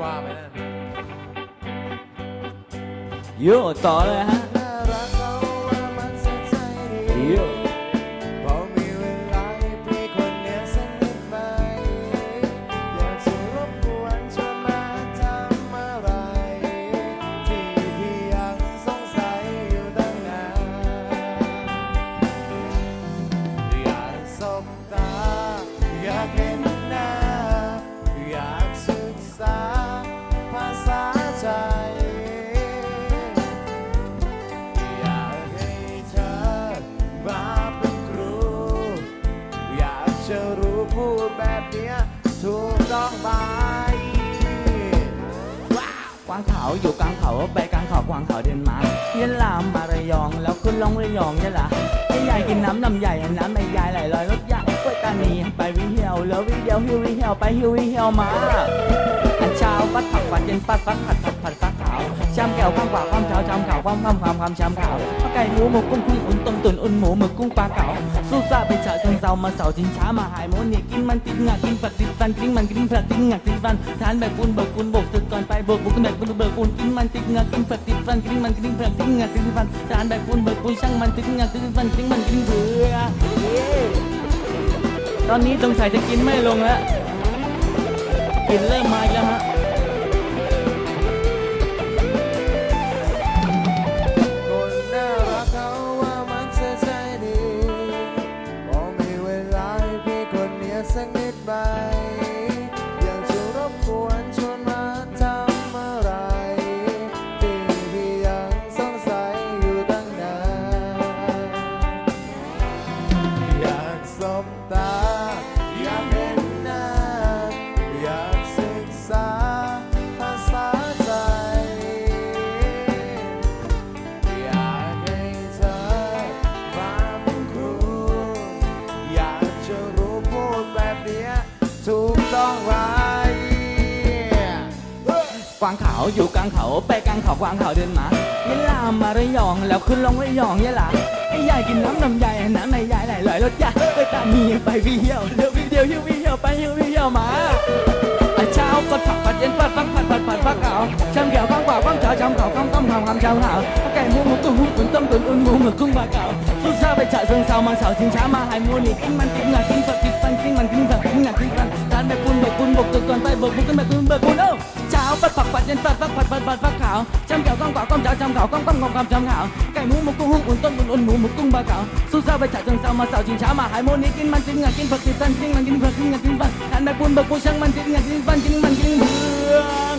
ว่าไปนั่นโยต่อเลยฮะ พูดแบบเนี้ยถูกต้องไหมกวางเขาอยู่กลางเขาไปกลางเขากวางเขาเดินมายะลามมาระยองแล้วขึ้นลงระยองยะลาไอ้ใหญ่กินน้ำน้ำใหญ่น้ำใหญ่ไหลลอยรถยางกล้วยตานีไปวิเหี่ยวแล้ววิเหี่ยวฮิววิเหี่ยวไปฮิววิเหี่ยวมา อันเช้าปัดผักปัดเย็นปัดฟักผัดผัดผัดฟักขาวชามแก้วข้างขวาความเช้าชามขาวความความความความชามขาวข้าวไก่หมูหมึกกุ้งกุ้งอุ่นต้มตุ๋นอุ่นหมูหมึกกุ้งปลาเก๋าสู้ซ่าไปเฉาเชิงเซามาเสาชิงช้ามาหายโมนี่กินมันติดหงักกินผักติดฟันกินมันกินผักติดหงักติดฟันทานแบบปูนเบิกปูนบกตึกก่อนไปบกบุกแบบปูนเบิกปูนกินมันติดหงักกินผักติดฟันกินมันกินผักติดหงักติดฟันทานแบบปูนเบิกปูนช่างมันติดหงักติดฟันกินมันกินเบื่อตอนนี้สงสัยจะกินไม่ลงแล้วกินเริ่มมาแล้วฮะ สั ถูกต้องไหมกวางขาวอยู่กลางเขาไปกลางเขากวางขาวเดินมายะลามาระยองแล้วขึ้นลงระยองยะลาไอ้ใหญ่กินน้ำน้ำใหญ่น้ำในใหญ่ไหลลอยรถยาไปตามีไปวิเหี่ยวเดี๋ยววิเดียวฮิววิเหี่ยวไปฮิววิเหี่ยวมาไอ้เช้าก็ผักผัดเย็นผัดฟักผัดผัดผัดฟักขาวชามแก้วข้างขวาข้างเช้าชามขาข้างต้มข้างคำชามขาวไก่หมูหมูกุ้งหุ่นตุ๋นต้มตุ๋นอุ่นหมูหมึกกุ้งปลาเก๋าสู้ซ่าไปฉะเชิงเซามาเสาชิงช้ามาหายมูนี่กินมันกินหนักกินผักกินฟันกินมันกินผักกินหนักกินฟันทากินเอ้าเช้าปัดผัดเย็นปัดฟักผัดผัดผัดฟักขาวจำแก้วก้องกว่าจิ้งก้องกองคำจำขาวไก่หมูหมูกุ้งหุ้งอุ่น ต้นอุ่นอุ่นหมูหมูกุ้งปลาเก๋าสู้ซ่าไปฉะเชิงเซามาเสาชิงช้ามาหายโมนี่กินมันกินงากินผักกินฟันกินมันกินผักกินงากินฟันทานแบบปูนเบิกปูนช่างมันกินงากินฟันกินมันกิน